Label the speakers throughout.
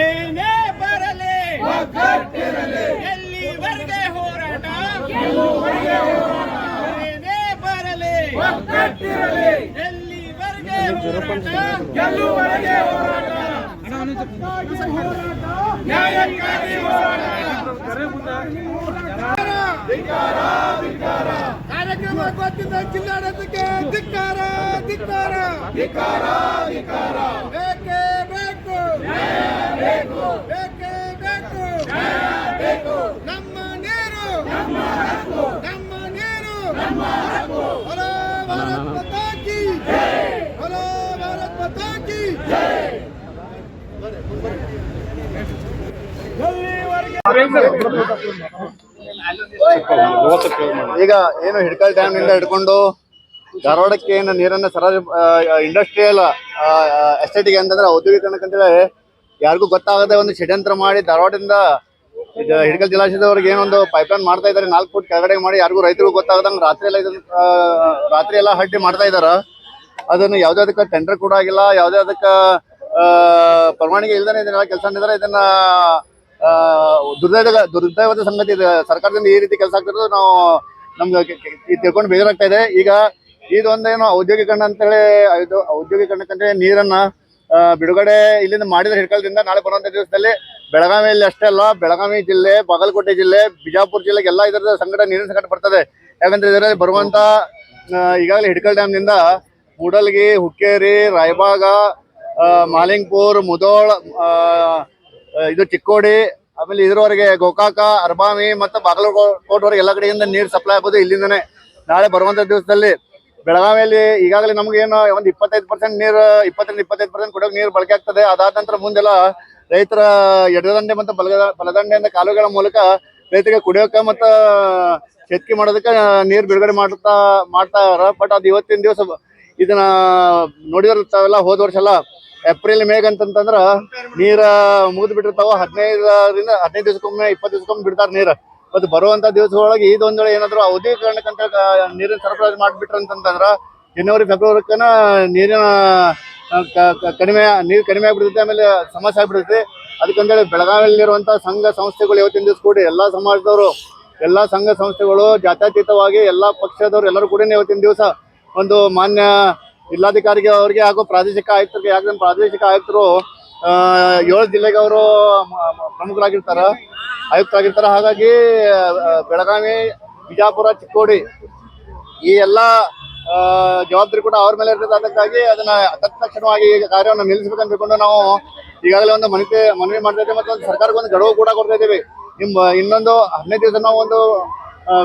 Speaker 1: ಏನೇ ಬರಲಿ ಎಲ್ಲಿವರೆಗೆ ಹೋರಾಟ? ಏನೇ ಬರಲಿ ಎಲ್ಲಿವರೆಗೆ ಹೋರಾಟ ನ್ಯಾಯಕ್ಕಾಗಿ ಹೋರಾಟ ಕಾರ್ಯಕ್ರಮ ಗೊತ್ತಿದ್ದ ಜಿಲ್ಲಾಡಳಿತಕ್ಕೆ ಧಿಕ್ಕಾರ ಧಿಕ್ಕಾರ ಧಿಕ್ಕಾರ ಧಿಕ್ಕಾರ ಬೇಕೇ ಬೇಕು ಬೇಕೇ ಬೇಕು ಬೇಕು ನಮ್ಮ ನೀರು ನಮ್ಮ ನೀರು. ಹಲೋ ಭಾರತ್ ಮಾತಾ ಕಿ ಹಲೋ ಭಾರತ್ ಮಾತಾ ಕಿ
Speaker 2: ಈಗ ಏನು ಹಿಡ್ಕಲ್ ಡ್ಯಾಮ್ನಿಂದ ಹಿಡ್ಕೊಂಡು ಧಾರವಾಡಕ್ಕೆ ಏನು ನೀರನ್ನ ಸರ ಇಂಡಸ್ಟ್ರಿಯಲ್ ಎಸ್ಟೇಟಿಗೆ ಅಂತಂದ್ರೆ ಔದ್ಯೋಗೀಕರಣಕ್ಕಂತೇಳಿ ಯಾರಿಗೂ ಗೊತ್ತಾಗದೆ ಒಂದು ಷಡ್ಯಂತ್ರ ಮಾಡಿ ಧಾರವಾಡದಿಂದ ಹಿಡ್ಕಲ್ ಜಲಾಶಯದವರೆಗೆ ಏನೊಂದು ಪೈಪ್ಲೈನ್ ಮಾಡ್ತಾ ಇದ್ದಾರೆ. ನಾಲ್ಕು ಫುಟ್ ಕೆಳಗಡೆ ಮಾಡಿ ಯಾರಿಗೂ ರೈತರಿಗೂ ಗೊತ್ತಾಗದಂಗೆ ರಾತ್ರಿ ಎಲ್ಲ ಇದನ್ನ ರಾತ್ರಿ ಎಲ್ಲ ಹಡ್ಡಿ ಮಾಡ್ತಾ ಇದಾರ ಅದನ್ನು ಯಾವುದೇ ಟೆಂಡರ್ ಕೂಡ ಆಗಿಲ್ಲ, ಯಾವುದೇ ಪರವಾನಗಿ ಇಲ್ದೇ ಇದನ್ನೆಲ್ಲ ಕೆಲಸ ಮಾಡಿದ್ರೆ ಇದನ್ನ ದುರ್ದೈವ ದುರ್ದೈವದ ಸಂಗತಿ ಇದು. ಸರ್ಕಾರದಿಂದ ಈ ರೀತಿ ಕೆಲಸ ಆಗ್ತಿರೋದು ನಾವು ನಮ್ಗೆ ತಿಳ್ಕೊಂಡು ಬೇಜಾರಾಗ್ತಾ ಇದೆ. ಈಗ ಇದೊಂದೇನು ಔದ್ಯೋಗೀಕರಣ ಅಂತೇಳಿ ಇದು ಔದ್ಯೋಗೀಕರಣಕ್ಕಂತೇಳಿ ನೀರನ್ನ ಬಿಡುಗಡೆ ಇಲ್ಲಿಂದ ಮಾಡಿದ ಹಿಡ್ಕಲ್ದಿಂದ ನಾಳೆ ಬರುವಂತ ದಿವಸದಲ್ಲಿ ಬೆಳಗಾವಿಯಲ್ಲಿ ಅಷ್ಟೇ ಅಲ್ಲ, ಬೆಳಗಾವಿ ಜಿಲ್ಲೆ, ಬಾಗಲಕೋಟೆ ಜಿಲ್ಲೆ, ಬಿಜಾಪುರ ಜಿಲ್ಲೆಗೆ ಎಲ್ಲ ಇದರ ಸಂಕಟ ನೀರಿನ ಸಂಕಟ ಬರ್ತದೆ. ಯಾಕಂದ್ರೆ ಇದರಲ್ಲಿ ಬರುವಂತ ಈಗಾಗಲೇ ಹಿಡ್ಕಲ್ ಡ್ಯಾಮ್ನಿಂದ ಮೂಡಲ್ಗಿ, ಹುಕ್ಕೇರಿ, ರಾಯಬಾಗ ಮಾಲಿಂಗ್ಪುರ್, ಮುದೋಳ್ ಇದು ಚಿಕ್ಕೋಡಿ, ಆಮೇಲೆ ಇದರವರೆಗೆ ಗೋಕಾಕ, ಅರ್ಬಾವಿ ಮತ್ತು ಬಾಗಲಕೋಟವರೆಗೆ ಎಲ್ಲ ಕಡೆಯಿಂದ ನೀರು ಸಪ್ಲೈ ಆಗೋದು ಇಲ್ಲಿಂದನೇ. ನಾಳೆ ಬರುವಂತ ದಿವಸದಲ್ಲಿ ಬೆಳಗಾವಿಯಲ್ಲಿ ಈಗಾಗಲೇ ನಮ್ಗೆ ಏನು ಒಂದು ಇಪ್ಪತ್ತೈದು ಪರ್ಸೆಂಟ್ ನೀರು, ಇಪ್ಪತ್ತರಿಂದ ಇಪ್ಪತ್ತೈದು ಪರ್ಸೆಂಟ್ ಕುಡಿಯೋಕೆ ನೀರು ಬಳಕೆ ಆಗ್ತದೆ. ಅದಾದ ನಂತರ ಮುಂದೆಲ್ಲ ರೈತರ ಎಡದಂಡೆ ಮತ್ತು ಬಲಗ ಬಲದಂಡೆಯಿಂದ ಕಾಲುಗಳ ಮೂಲಕ ರೈತರಿಗೆ ಕುಡಿಯೋಕೆ ಮತ್ತು ಶೇತಿಗೆ ಮಾಡೋದಕ್ಕೆ ನೀರು ಬಿಡುಗಡೆ ಮಾಡ್ತಾ ಮಾಡ್ತಾರ ಬಟ್ ಅದು ಇವತ್ತಿನ ದಿವಸ ಇದನ್ನ ನೋಡಿದ್ರೆ ತಾವೆಲ್ಲ ಹೋದ ವರ್ಷ ಎಲ್ಲ ಏಪ್ರಿಲ್ ಮೇಗ್ ಅಂತಂತಂದ್ರ ನೀರ ಮುಗಿದ್ ಬಿಟ್ಟಿರ್ತಾವ. ಹದಿನೈದರಿಂದ ಹದಿನೈದು ದಿವಸಕ್ಕೊಮ್ಮೆ ಇಪ್ಪತ್ತು ದಿವಸಕ್ಕೊಮ್ಮೆ ಬಿಡ್ತಾರ ನೀರ. ಮತ್ ಬರುವಂತ ದಿವಸದೊಳಗೆ ಇದೊಂದ್ ಏನಾದ್ರು ಅವಧಿ ಕಾರಣಕ್ಕಂತ ನೀರಿನ ಸರಬರಾಜು ಮಾಡ್ಬಿಟ್ರ ಅಂತಂದ್ರ ಜನವರಿ, ಫೆಬ್ರವರಿಕನ ನೀರಿನ ಕಡಿಮೆ, ನೀರು ಕಡಿಮೆ ಆಗ್ಬಿಡುತ್ತೆ, ಆಮೇಲೆ ಸಮಸ್ಯೆ ಆಗ್ಬಿಡುತ್ತೆ. ಅದಕ್ಕಂತೇಳಿ ಬೆಳಗಾವಿಯಲ್ಲಿರುವಂತ ಸಂಘ ಸಂಸ್ಥೆಗಳು ಇವತ್ತಿನ ದಿವಸ ಕೂಡಿ ಎಲ್ಲಾ ಸಮಾಜದವರು, ಎಲ್ಲಾ ಸಂಘ ಸಂಸ್ಥೆಗಳು ಜಾತ್ಯತೀತವಾಗಿ ಎಲ್ಲಾ ಪಕ್ಷದವರು ಎಲ್ಲರೂ ಕೂಡ ಇವತ್ತಿನ ದಿವಸ ಒಂದು ಮಾನ್ಯ ಜಿಲ್ಲಾಧಿಕಾರಿಗೆ ಅವರಿಗೆ ಹಾಗೂ ಪ್ರಾದೇಶಿಕ ಆಯುಕ್ತರಿಗೆ, ಯಾಕಂದ್ರೆ ಪ್ರಾದೇಶಿಕ ಆಯುಕ್ತರು ಏಳು ಜಿಲ್ಲೆಗೆ ಅವರು ಪ್ರಮುಖರಾಗಿರ್ತಾರ, ಆಯುಕ್ತರಾಗಿರ್ತಾರ. ಹಾಗಾಗಿ ಬೆಳಗಾವಿ, ಬಿಜಾಪುರ, ಚಿಕ್ಕೋಡಿ ಈ ಎಲ್ಲ ಜವಾಬ್ದಾರಿ ಕೂಡ ಅವ್ರ ಮೇಲೆ ಇರ್ತದೆ. ಅದಕ್ಕಾಗಿ ಅದನ್ನ ತತ್ಕ್ಷಣವಾಗಿ ಕಾರ್ಯವನ್ನು ನಿಲ್ಲಿಸಬೇಕಂತ ತಿಳ್ಕೊಂಡು ನಾವು ಈಗಾಗಲೇ ಒಂದು ಮನವಿ ಮನವಿ ಮಾಡ್ತಾ ಇದ್ದೇವೆ ಮತ್ತು ಸರ್ಕಾರಕ್ಕೆ ಒಂದು ಗಡುವು ಕೂಡ ಕೊಡ್ತಾ ಇದ್ದೀವಿ. ನಿಮ್ಮ ಇನ್ನೊಂದು ಹದಿನೈದು ದಿವಸ ನಾವು ಒಂದು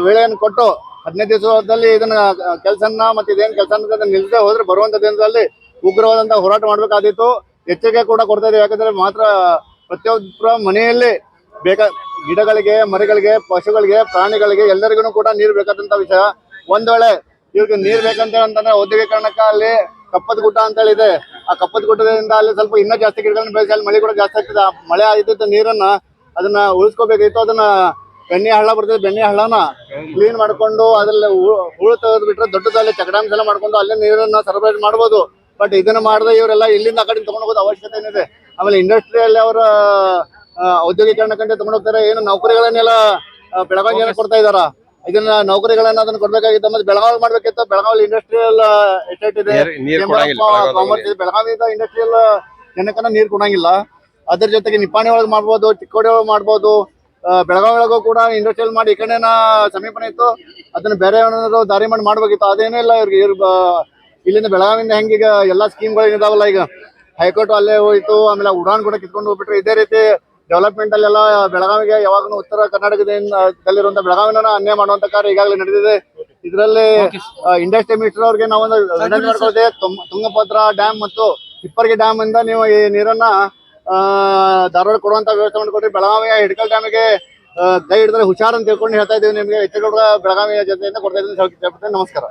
Speaker 2: ವೇಳೆಯನ್ನು ಕೊಟ್ಟು ಹದಿನೈದು ದಿವಸದಲ್ಲಿ ಇದನ್ನ ಕೆಲಸನ ಮತ್ತೆ ಇದೇನು ಕೆಲಸ ನಿಲ್ಲದೆ ಹೋದ್ರೆ ಬರುವಂತ ದಿನದಲ್ಲಿ ಉಗ್ರವಾದಂತಹ ಹೋರಾಟ ಮಾಡಬೇಕಾದಿತ್ತು ಎಚ್ಚರಿಕೆ ಕೂಡ ಕೊಡ್ತಾ ಇದ್ದೀವಿ. ಯಾಕಂದ್ರೆ ಮಾತ್ರ ಪ್ರತಿಯೊಬ್ಬರ ಮನೆಯಲ್ಲಿ ಬೇಕಾ, ಗಿಡಗಳಿಗೆ, ಮರಗಳಿಗೆ, ಪಶುಗಳಿಗೆ, ಪ್ರಾಣಿಗಳಿಗೆ ಎಲ್ಲರಿಗೂ ಕೂಡ ನೀರು ಬೇಕಾದಂತ ವಿಷಯ. ಒಂದ್ ವೇಳೆ ಇವ್ರಿಗೆ ನೀರ್ ಬೇಕಂತ ಅಂತಂದ್ರೆ ಕಾರಣಕ್ಕ ಅಲ್ಲಿ ಕಪ್ಪದ ಗುಡ್ಡ ಅಂತ ಹೇಳಿದೆ ಆ ಕಪ್ಪದ ಗುಡ್ಡದಿಂದ ಅಲ್ಲಿ ಸ್ವಲ್ಪ ಇನ್ನೂ ಜಾಸ್ತಿ ಗಿಡಗಳನ್ನ ಬೆಳೆಸಿ, ಅಲ್ಲಿ ಮಳೆ ಕೂಡ ಜಾಸ್ತಿ ಆಗ್ತದೆ. ಮಳೆ ಆಗಿದ್ದ ನೀರನ್ನ ಅದನ್ನ ಉಳಿಸ್ಕೋಬೇಕಿತ್ತು ಅದನ್ನ ಬೆಣ್ಣೆ ಹಳ್ಳ ಬರ್ತದೆ ಬೆಣ್ಣೆ ಹಳ್ಳನ ಕ್ಲೀನ್ ಮಾಡ್ಕೊಂಡು ಅದ್ರಲ್ಲಿ ಹುಳು ತೆಗೆದು ಬಿಟ್ರೆ ದೊಡ್ಡದಲ್ಲಿ ಚಕಡಾಂಶ ಎಲ್ಲ ಮಾಡ್ಕೊಂಡು ಅಲ್ಲೇ ನೀರನ್ನ ಸರಬರಾಜು ಮಾಡ್ಬೋದು. ಬಟ್ ಇದನ್ನ ಮಾಡದೆ ಇವರೆಲ್ಲ ಇಲ್ಲಿಂದ ಆ ಕಡೆ ತಗೊಂಡು ಹೋಗೋದು ಅವಶ್ಯಕತೆ ಏನಿದೆ? ಆಮೇಲೆ ಇಂಡಸ್ಟ್ರಿಯಲ್ಲಿ ಅವರ ಔದ್ಯೋಗೀಕರಣ ಔದ್ಯೋಗೀಕರಣಕ್ಕಂತ ತಗೊಂಡು ಹೋಗ್ತಾರೆ. ಏನು ನೌಕರಿಗಳನ್ನೆಲ್ಲ ಬೆಳಗಾವಿ ಬೆಳಗಾವಿಗೆ ಕೊಡ್ತಾ ಇದಾರ ಇದನ್ನ ನೌಕರಿಗಳನ್ನ ಅದನ್ನ ಕೊಡ್ಬೇಕಾಗಿತ್ತು. ಮತ್ತೆ ಬೆಳಗಾವಿ ಮಾಡ್ಬೇಕಿತ್ತು. ಬೆಳಗಾವಿ ಇಂಡಸ್ಟ್ರಿಯಲ್ ಎಸ್ಟೇಟ್ ಇದೆ. ಕಾಮರ್ಸ್ ಇದೆ. ಬೆಳಗಾವಿದ ಇಂಡಸ್ಟ್ರಿಯಲ್ ಜನಕ್ಕನ್ನ ನೀರ್ ಕೊಡಂಗಿಲ್ಲ. ಅದ್ರ ಜೊತೆಗೆ ನಿಪ್ಪಾಣಿ ಒಳಗೆ ಮಾಡ್ಬೋದು ಚಿಕ್ಕೋಡಿ ಒಳಗೆ ಮಾಡ್ಬೋದು. ಬೆಳಗಾವಿ ಒಳಗೂ ಕೂಡ ಇಂಡಸ್ಟ್ರಿಯಲ್ ಮಾಡಿ ಈ ಕಡೆನ ಸಮೀಪನ ಇತ್ತು. ಅದನ್ನ ಬೇರೆ ಏನಾದ್ರು ದಾರಿ ಮಾಡಿ ಮಾಡ್ಬೇಕಿತ್ತು. ಅದೇನೂ ಇಲ್ಲ ಇವ್ರಿಗೆ. ಇವ್ರ ಇಲ್ಲಿಂದ ಬೆಳಗಾವಿಯಿಂದ ಹೆಂಗೀಗ ಎಲ್ಲಾ ಸ್ಕೀಮ್ಗಳು ಏನಿದಾವಲ್ಲ ಈಗ. ಹೈಕೋರ್ಟ್ ಅಲ್ಲೇ ಹೋಯ್ತು ಆಮೇಲೆ ಉಡಾನ್ ಕೂಡ ಕಿತ್ಕೊಂಡು ಹೋಗ್ಬಿಟ್ರು. ಇದೇ ರೀತಿ ಡೆವಲಪ್ಮೆಂಟ್ ಅಲ್ಲೆಲ್ಲ ಬೆಳಗಾವಿಗೆ ಯಾವಾಗಲೂ ಉತ್ತರ ಕರ್ನಾಟಕದಲ್ಲಿರುವಂತ ಬೆಳಗಾವಿನ ಅನ್ಯಾಯ ಮಾಡುವಂತ ಕಾರ್ಯ ಈಗಾಗಲೇ ನಡೆದಿದೆ. ಇದರಲ್ಲಿ ಇಂಡಸ್ಟ್ರಿ ಮಿನಿಸ್ಟರ್ ಅವ್ರಿಗೆ ನಾವೊಂದು ವಿನಂತಿ ಮಾಡ್ಕೊಳ್ತೇವೆ ತುಂ- ತುಂಗಭದ್ರಾ ಡ್ಯಾಮ್ ಮತ್ತು ಹಿಪ್ಪರ್ಗಿ ಡ್ಯಾಮ್ ಇಂದ ನೀವು ಈ ನೀರನ್ನ ಧಾರವಾಡ ಕೊಡುವಂತ ವ್ಯವಸ್ಥೆ ಮಾಡಿಕೊಡ್ರಿ ಬೆಳಗಾವಿಯ ಹಿಡ್ಕಲ್ ಡ್ಯಾಮಿಗೆ ಕೈ ಹಿಡಿದ್ರೆ ಹುಷಾರ್ ಅಂತ ತಿಳ್ಕೊಂಡು ಹೇಳ್ತಾ ಇದ್ದೀವಿ ನಿಮಗೆ. ಹೆಚ್ಚುಗೌಡ ಬೆಳಗಾವಿಯ ಜನತೆಯಿಂದ ಕೊಡ್ತಾ ಇದ್ದೀನಿ ನಮಸ್ಕಾರ.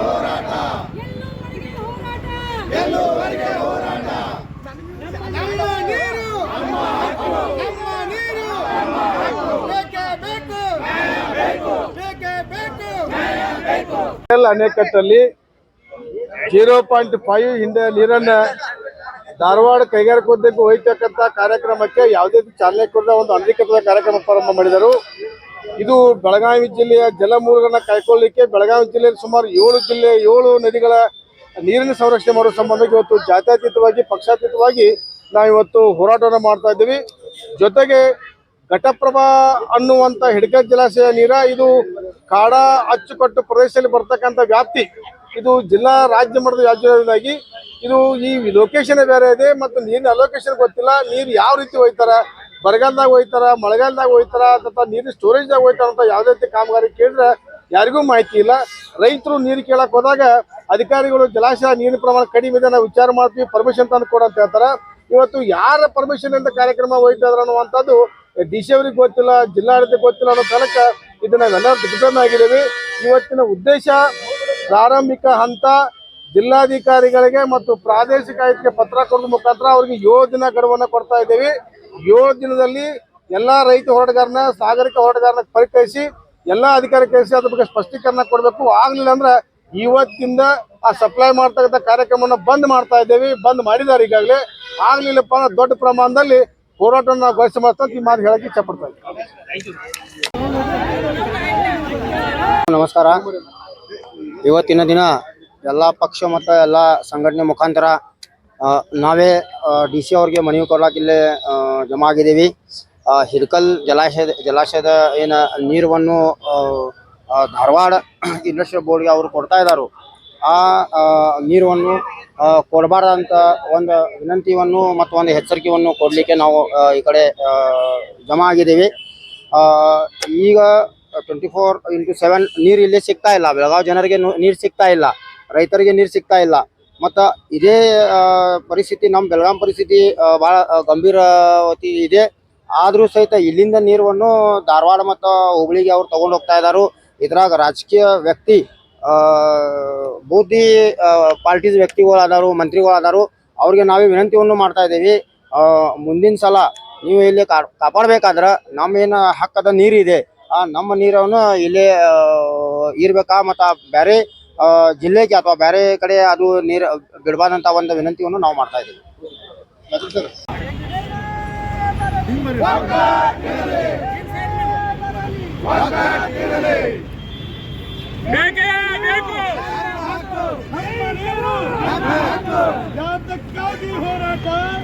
Speaker 1: ಹೋರಾಟ? ಬೇಕು
Speaker 3: ಎಲ್ ಅಣೆಕಟ್ಟಲ್ಲಿ ಜೀರೋ ಪಾಯಿಂಟ್ ಫೈವ್ ಹಿಂದೆ ನೀರನ್ನ ಧಾರವಾಡ ಕೈಗಾರಿಕೋದ್ಯಕ್ಕೆ ಒಯ್ತಕ್ಕಂಥ ಕಾರ್ಯಕ್ರಮಕ್ಕೆ ಯಾವುದೇ ಚಾಲನೆ ಕೊಡದ ಒಂದು ಅನಧಿಕೃತ ಕಾರ್ಯಕ್ರಮ ಪ್ರಾರಂಭ ಮಾಡಿದರು. ಇದು ಬೆಳಗಾವಿ ಜಿಲ್ಲೆಯ ಜಲಮೂಲಗಳನ್ನ ಕಾಯ್ಕೊಳ್ಳಿಕ್ಕೆ ಬೆಳಗಾವಿ ಜಿಲ್ಲೆಯಲ್ಲಿ ಸುಮಾರು ಏಳು ಜಿಲ್ಲೆ, ಏಳು ನದಿಗಳ ನೀರಿನ ಸಂರಕ್ಷಣೆ ಮಾಡುವ ಸಂಬಂಧ ಇವತ್ತು ಜಾತ್ಯತೀತವಾಗಿ, ಪಕ್ಷಾತೀತವಾಗಿ ನಾವಿವತ್ತು ಹೋರಾಟವನ್ನು ಮಾಡ್ತಾ ಇದ್ದೀವಿ. ಜೊತೆಗೆ ಘಟಪ್ರಭಾ ಅನ್ನುವಂಥ ಹಿಡಕಲ್ ಜಲಾಶಯ ನೀರ, ಇದು ಕಾಡ ಅಚ್ಚುಕಟ್ಟು ಪ್ರದೇಶದಲ್ಲಿ ಬರ್ತಕ್ಕಂಥ ವ್ಯಾಪ್ತಿ, ಇದು ಜಿಲ್ಲಾ ರಾಜ್ಯ ಮಟ್ಟದ ಇದು ಈ ಲೊಕೇಶನ್ ಬೇರೆ ಇದೆ ಮತ್ತು ನೀರಿನ ಅಲೋಕೇಶನ್ ಗೊತ್ತಿಲ್ಲ. ನೀರು ಯಾವ ರೀತಿ ಹೋಯ್ತಾರ, ಬರಗಾಲದಾಗ ಹೋಯ್ತಾರ, ಮಳೆಗಾಲದಾಗ ಹೋಯ್ತಾರ, ಅಥವಾ ನೀರಿನ ಸ್ಟೋರೇಜ್ದಾಗ ಹೋಯ್ತಾರ ಅಂತ ಯಾವುದೇ ರೀತಿ ಕಾಮಗಾರಿ ಕೇಳಿದ್ರೆ ಯಾರಿಗೂ ಮಾಹಿತಿ ಇಲ್ಲ. ರೈತರು ನೀರು ಕೇಳಕ್ ಹೋದಾಗ ಅಧಿಕಾರಿಗಳು ಜಲಾಶಯ ನೀರಿನ ಪ್ರಮಾಣ ಕಡಿಮೆ ಇದೆ, ನಾವು ವಿಚಾರ ಮಾಡ್ತೀವಿ ಪರ್ಮಿಷನ್ ತಂದು ಕೊಡು ಅಂತ ಹೇಳ್ತಾರ. ಇವತ್ತು ಯಾರ ಪರ್ಮಿಷನ್ ಅಂತ ಕಾರ್ಯಕ್ರಮ ಹೋಯ್ತಾ ಇದ್ರ ಅನ್ನುವಂಥದ್ದು ಡಿ ಸಿ ಅವ್ರಿಗೆ ಗೊತ್ತಿಲ್ಲ ಜಿಲ್ಲಾಡಳಿತ ಗೊತ್ತಿಲ್ಲ ಅನ್ನೋ ಕಾಲಕ್ಕ ಇದು ನಾವೆಲ್ಲರೂ ದಿಗ್ಭ್ರಮೆ ಆಗಿದ್ದೀವಿ ಇವತ್ತಿನ ಉದ್ದೇಶ ಪ್ರಾರಂಭಿಕ ಹಂತ ಜಿಲ್ಲಾಧಿಕಾರಿಗಳಿಗೆ ಮತ್ತು ಪ್ರಾದೇಶಿಕ ಆಯುಕ್ತಕ್ಕೆ ಪತ್ರ ಕೊಡುವ ಮುಖಾಂತರ ಅವರಿಗೆ ಏಳು ದಿನ ಗಡುವನ್ನು ಕೊಡ್ತಾ ಇದ್ದೀವಿ. ಏಳು ದಿನದಲ್ಲಿ ಎಲ್ಲಾ ರೈತ ಹೋರಾಟಗಾರನ, ಸಾಗರಿಕ ಹೋರಾಟಗಾರನ ಪರಿಚಯಿಸಿ ಎಲ್ಲಾ ಅಧಿಕಾರಿ ಕಳಿಸಿ ಅದ್ರ ಬಗ್ಗೆ ಸ್ಪಷ್ಟೀಕರಣ ಕೊಡಬೇಕು. ಆಗಲಿಲ್ಲ ಅಂದ್ರೆ ಇವತ್ತಿಂದ ಆ ಸಪ್ಲೈ ಮಾಡ್ತಕ್ಕಂಥ ಕಾರ್ಯಕ್ರಮವನ್ನು ಬಂದ್ ಮಾಡ್ತಾ ಇದ್ದೇವೆ. ಬಂದ್ ಮಾಡಿದ್ದಾರೆ ಈಗಾಗಲೇ. ಆಗ್ಲಿಲ್ಲಪ್ಪ ದೊಡ್ಡ ಪ್ರಮಾಣದಲ್ಲಿ ಹೋರಾಟವನ್ನು ನಾವು ಘೋಷಣೆ ಮಾಡ್ತಾ ಈ ಮಾತು ಹೇಳಕ್ಕೆ ಇಷ್ಟಪಡ್ತಾ ಇದ್ದೀವಿ
Speaker 4: ನಮಸ್ಕಾರ. ಇವತ್ತಿನ ದಿನ ಎಲ್ಲ ಪಕ್ಷ ಮತ್ತು ಎಲ್ಲ ಸಂಘಟನೆ ಮುಖಾಂತರ ನಾವೇ ಡಿ ಸಿ ಅವ್ರಿಗೆ ಮನವಿ ಕೊಡ್ಲಾಕ ಇಲ್ಲೇ ಜಮ ಆಗಿದ್ದೀವಿ. ಹಿರ್ಕಲ್ ಜಲಾಶಯದ ಜಲಾಶಯದ ಏನು ನೀರನ್ನು ಧಾರವಾಡ ಇಂಡಸ್ಟ್ರಿಯಲ್ ಬೋರ್ಡ್ಗೆ ಅವರು ಕೊಡ್ತಾ ಇದ್ದಾರೆ ಆ ನೀರನ್ನು ಕೊಡಬಾರ್ದಂತ ಒಂದು ವಿನಂತಿಯನ್ನು ಮತ್ತು ಒಂದು ಎಚ್ಚರಿಕೆಯನ್ನು ಕೊಡಲಿಕ್ಕೆ ನಾವು ಈ ಕಡೆ ಜಮ ಆಗಿದ್ದೀವಿ. ಈಗ ಟ್ವೆಂಟಿ ಫೋರ್ ಇಂಟು ಸೆವೆನ್ ನೀರು ಇಲ್ಲೇ ಸಿಗ್ತಾ ಇಲ್ಲ. ಬೆಳಗಾವಿ ಜನರಿಗೆ ನೀರು ಸಿಗ್ತಾ ಇಲ್ಲ. ರೈತರಿಗೆ ನೀರು ಸಿಗ್ತಾ ಇಲ್ಲ. ಮತ್ತು ಇದೇ ಪರಿಸ್ಥಿತಿ ನಮ್ಮ ಬೆಳಗಾಂ ಪರಿಸ್ಥಿತಿ ಭಾಳ ಗಂಭೀರವತಿ ಇದೆ. ಆದರೂ ಸಹಿತ ಇಲ್ಲಿಂದ ನೀರನ್ನು ಧಾರವಾಡ ಮತ್ತು ಹುಬ್ಳಿಗೆ ಅವ್ರು ತಗೊಂಡು ಹೋಗ್ತಾ ಇದ್ದಾರೆ ಇದ್ರಾಗ ರಾಜಕೀಯ ವ್ಯಕ್ತಿ ಬೂದಿ ಪಾರ್ಟೀಸ್ ವ್ಯಕ್ತಿಗಳಾದರು ಮಂತ್ರಿಗಳಾದರು ಅವ್ರಿಗೆ ನಾವೇ ವಿನಂತಿಯನ್ನು ಮಾಡ್ತಾ ಇದ್ದೀವಿ. ಮುಂದಿನ ಸಲ ನೀವು ಇಲ್ಲಿ ಕಾ- ನಮ್ಮೇನು ನಮ್ಮ ಹಕ್ಕದ ನೀರಿದೆ ಇದೆ. ಆ ನಮ್ಮ ನೀರನ್ನು ಇಲ್ಲಿ ಇರ್ಬೇಕಾ ಮತ್ತು ಬೇರೆ ಜಿಲ್ಲೆಗೆ ಅಥವಾ ಬೇರೆ ಕಡೆ ಅದು ನೀರು ಬಿಡಬಾರ್ದಂತ ಒಂದು ವಿನಂತಿಯನ್ನು ನಾವು ಮಾಡ್ತಾ ಇದ್ದೀವಿ.
Speaker 1: ಹೋರಾಟ?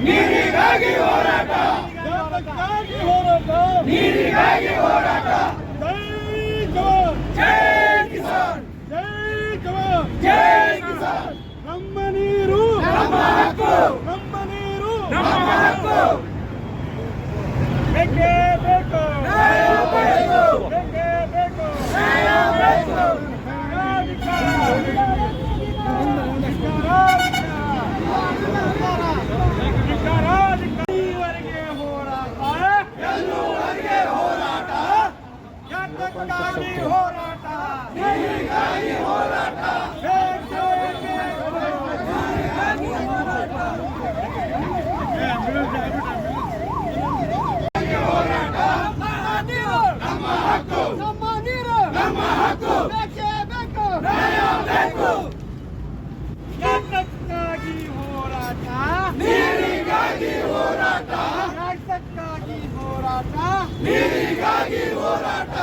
Speaker 1: ನೀರಿಗಾಗಿ ಹೋರಾಟ. ಯಾತಕ್ಕಾಗಿ ಹೋರಾಟ ನೀರಿಗಾಗಿ ಹೋರಾಟ ಜೈ ಜವಾನ್ ಜೈ ಕಿಸಾನ್ ಜೈ ಜವಾನ್ ಜೈ ಕಿಸಾನ್ ನಮ್ಮ ನೀರು ನಮ್ಮ ಹಕ್ಕು ನಮ್ಮ ನೀರು ನಮ್ಮ ಹಕ್ಕು ಬೇಕೇ ಬೇಕು ನ್ಯಾಯ ಬೇಕು ಬೇಕೇ ಬೇಕು ನ್ಯಾಯ ಬೇಕು ಹಕ್ಕು. ನಮ್ಮ ನೀರು. ನಮ್ಮ ಹಕ್ಕು. ಬೇಕು ನ್ಯಾಯ ಬೇಕು. ಕೆಟ್ಟಕ್ಕಾಗಿ ಹೋರಾಟ. ನೀರಿಗಾಗಿ ಹೋರಾಟ. ರಾಜ್ಯಕ್ಕಾಗಿ ಹೋರಾಟ. ನೀರಿಗಾಗಿ ಹೋರಾಟ.